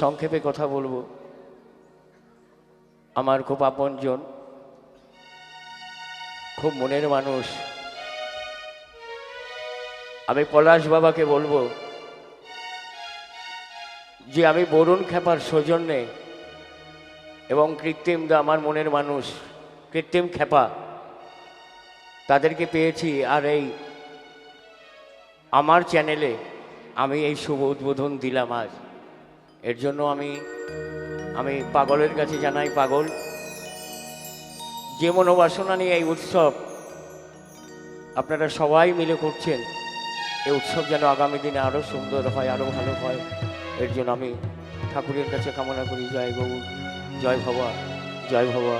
সংক্ষেপে কথা বলব। আমার খুব আপনজন, খুব মনের মানুষ। আমি পলাশ বাবাকে বলব যে, আমি বরুণ খেপার সৌজন্যে এবং কৃত্রিম দা আমার মনের মানুষ, কৃত্রিম খেপা, তাদেরকে পেয়েছি আর এই আমার চ্যানেলে আমি এই শুভ উদ্বোধন দিলাম আজ। এর জন্য আমি আমি পাগলের কাছে জানাই পাগল, যে মনোবাসনা নিয়ে এই উৎসব আপনারা সবাই মিলে করছেন, এই উৎসব যেন আগামী দিনে আরও সুন্দর হয় আরও ভালো হয়, এর জন্য আমি ঠাকুরের কাছে কামনা করি। জয় গৌর, জয় ভবা জয় ভবা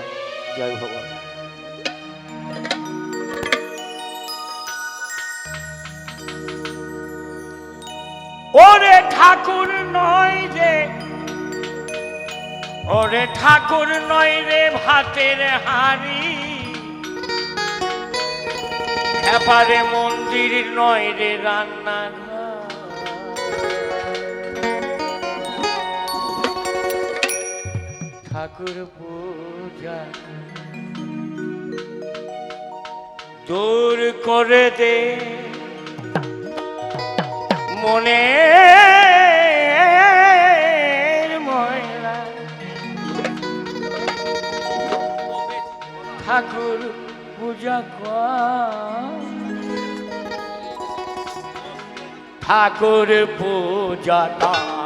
জয় ভবা। ওরে ঠাকুর নয় রে ওরে ঠাকুর নয় রে ভাতের হাড়ি। এপারে মন্দির নয় রে রান্না ঠাকুর পূজা দূর করে দে মনে ঠাকুর পূজা কর। ঠাকুর পূজাটা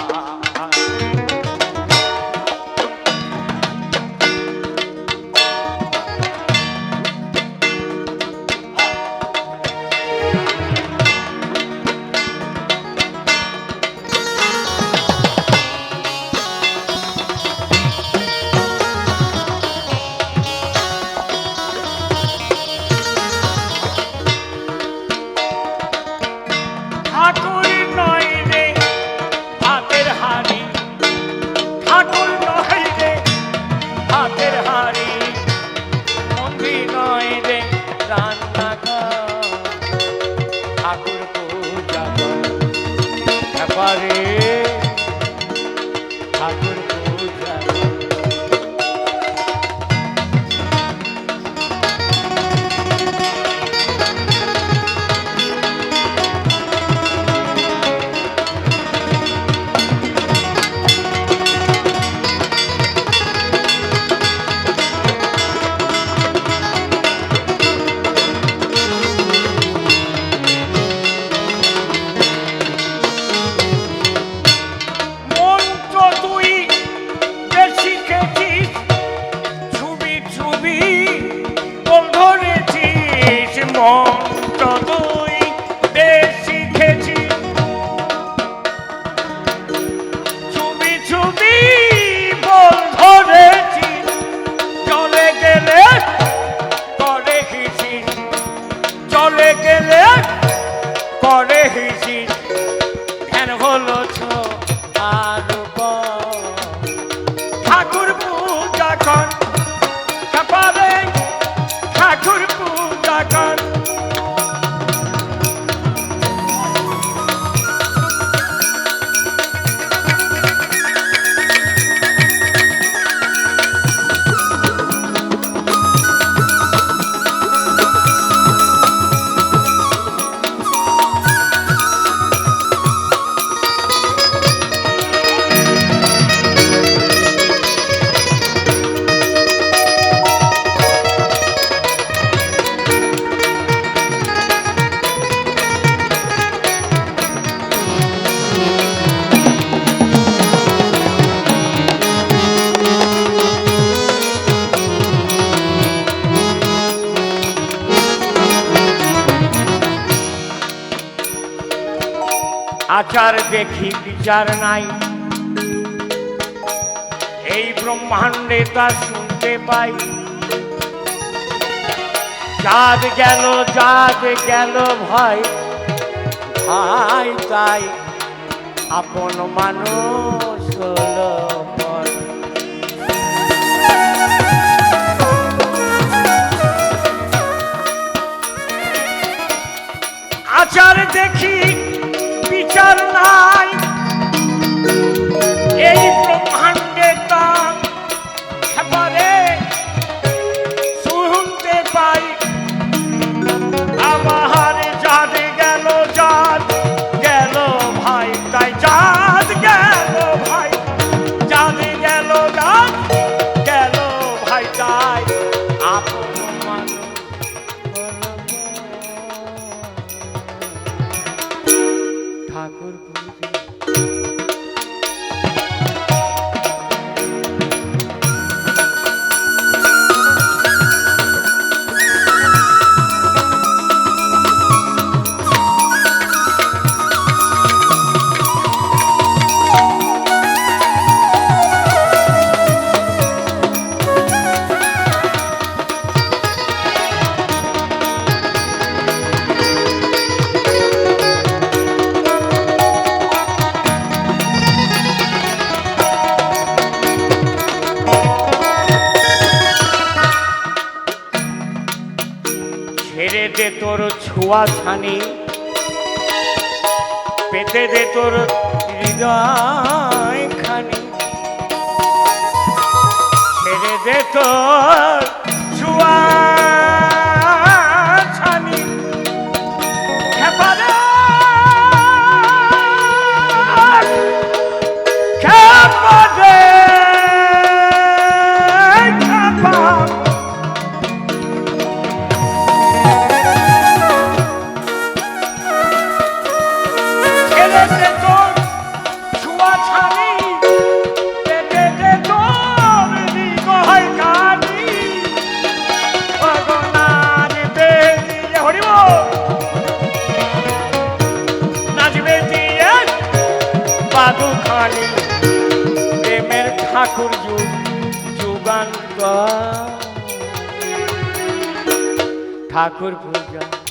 ঠাকুর আচার দেখি, বিচার নাই। এই ব্রহ্মাণ্ডে তা শুনতে পাই। চাঁদ গেল চাঁদ গেল ভাই ভাই, তাই আপন মানুষ আচার দেখি তোর ছোঁয়া ছানি। পেতে দে তোর হৃদয় খানি। ছেড়ে দে তোর ছোঁয়া ঠাকুর পূজা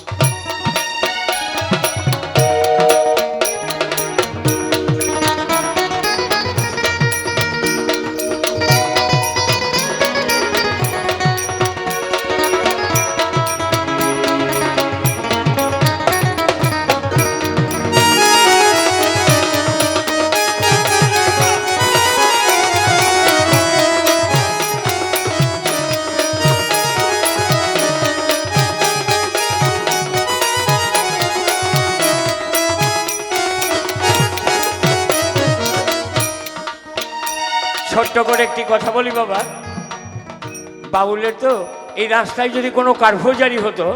একটি কথা বলি বাবা? বাউলের তো এই রাস্তায় যদি কোনো কার্ফু জারি হতো,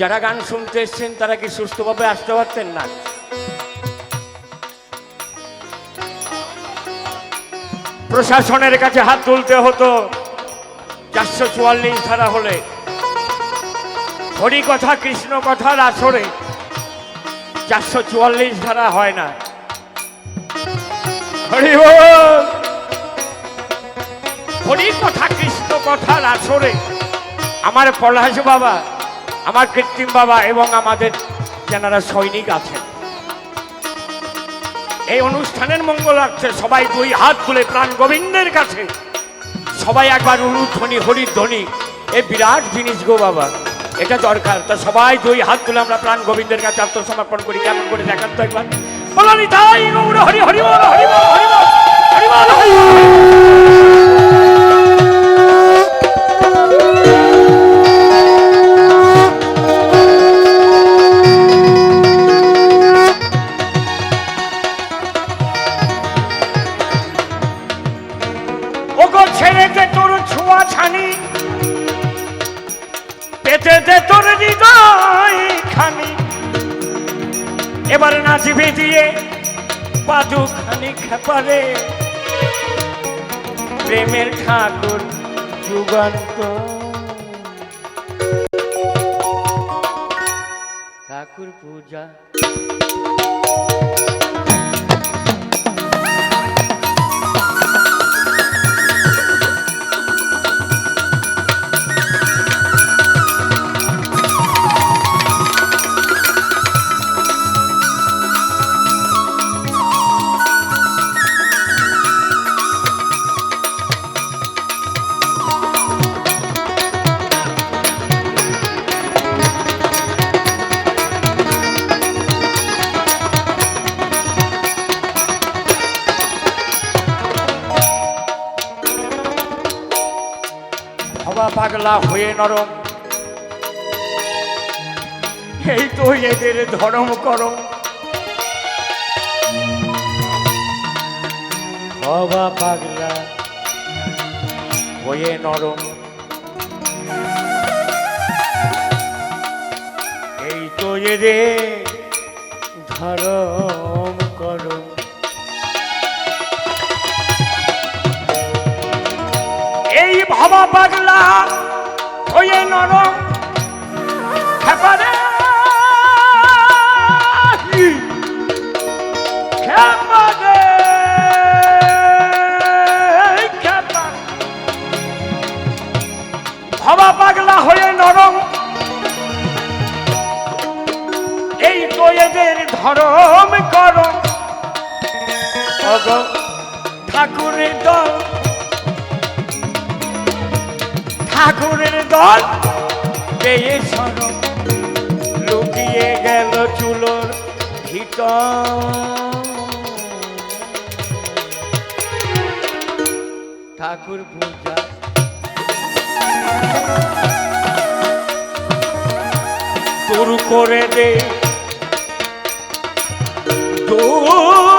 যারা গান শুনতে এসছেন, তারা কি সুস্থভাবে আসতে পারতেন না? প্রশাসনের কাছে হাত তুলতে হতো চারশো চুয়াল্লিশ ধারা হলে। হরি কথা, কৃষ্ণ কথার আসরে চারশো চুয়াল্লিশ ধারা হয় না। হরি বল! হরি কথা কৃষ্ণ কথার আসরে আমার পলাশ বাবা আমার কৃত্রিম বাবা এবং আমাদের যারা সৈনিক আছেন এই অনুষ্ঠানের মঙ্গল মঙ্গলার্থে সবাই দুই হাত তুলে প্রাণ গোবিন্দের কাছে সবাই একবার উলুধ্বনি হরির ধ্বনি এ বিরাট জিনিস গো বাবা এটা দরকার তা সবাই দুই হাত তুলে আমরা প্রাণ গোবিন্দের কাছে আত্মসমর্পণ করি কেমন করে দেখান তো একবার হরি হরি হরি হরি হরি হরি পেতে দে তোর হৃদয় খানি। এবার নাচবে দিয়ে পাদু খানি খেপারে। প্রেমের ঠাকুর যুগান্ত। ঠাকুর পূজা। পাগলা হয়ে নরম। এই তো এদের ধরম করম। হবা পাগলা হয়ে নরম। এই তো এদের ধরম করম। এই ভাবা পাগলা হয়ে নরম খেপারে খেপারে খেপা ভাবা পাগলা হয়ে নরম। এই তো এদের ধরম করম। ঠাকুরের দল। ঠাকুরের দল। পেয়ে সরম লুকিয়ে গেল চুলোর ভিতর। ঠাকুর পূজা। দূর করে দে। দূর